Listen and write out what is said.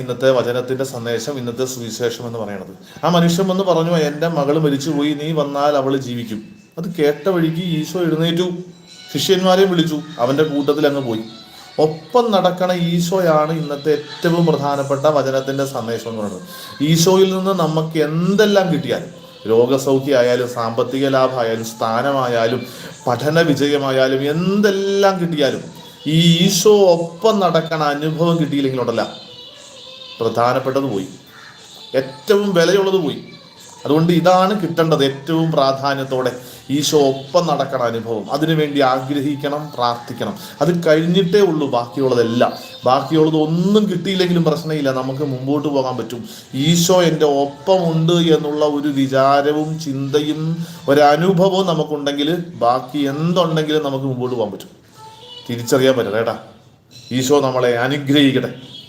ഇന്നത്തെ വചനത്തിന്റെ സന്ദേശം ഇന്നത്തെ സുവിശേഷം എന്ന് പറയുന്നത് ആ മനുഷ്യൻ വന്ന് പറഞ്ഞു എന്റെ മകൾ മരിച്ചുപോയി നീ വന്നാൽ അവൾ ജീവിക്കും. അത് കേട്ട വഴിക്ക് ഈശോ എഴുന്നേറ്റു. ശിഷ്യന്മാരെയും വിളിച്ചു. അവന്റെ കൂട്ടത്തിൽ അങ്ങ് പോയി. ഒപ്പം നടക്കണ ഈശോയാണ് ഇന്നത്തെ ഏറ്റവും പ്രധാനപ്പെട്ട വചനത്തിന്റെ സന്ദേശം എന്ന് പറയുന്നത്. ഈശോയിൽ നിന്ന് നമുക്ക് എന്തെല്ലാം കിട്ടിയാലും രോഗസൗഖ്യമായാലും സാമ്പത്തിക ലാഭമായാലും സ്ഥാനമായാലും പഠന വിജയമായാലും എന്തെല്ലാം കിട്ടിയാലും ഈ ഈശോ ഒപ്പം നടക്കണ അനുഭവം കിട്ടിയില്ലെങ്കിലുണ്ടല്ല. പ്രധാനപ്പെട്ടത് പോയി. ഏറ്റവും വിലയുള്ളത് പോയി. അതുകൊണ്ട് ഇതാണ് കിട്ടേണ്ടത് ഏറ്റവും പ്രാധാന്യത്തോടെ ഈശോ ഒപ്പം നടക്കണ അനുഭവം. അതിനുവേണ്ടി ആഗ്രഹിക്കണം പ്രാർത്ഥിക്കണം. അത് കഴിഞ്ഞിട്ടേ ഉള്ളൂ ബാക്കിയുള്ളതെല്ലാം. ബാക്കിയുള്ളത് ഒന്നും കിട്ടിയില്ലെങ്കിലും പ്രശ്നമില്ല. നമുക്ക് മുമ്പോട്ട് പോകാൻ പറ്റും. ഈശോ എന്റെ ഒപ്പമുണ്ട് എന്നുള്ള ഒരു വിചാരവും ചിന്തയും ഒരനുഭവവും നമുക്കുണ്ടെങ്കിൽ ബാക്കി എന്തുണ്ടെങ്കിലും നമുക്ക് മുമ്പോട്ട് പോകാൻ പറ്റും. തിരിച്ചറിയാൻ പറ്റും കേട്ടാ. ഈശോ നമ്മളെ അനുഗ്രഹിക്കട്ടെ.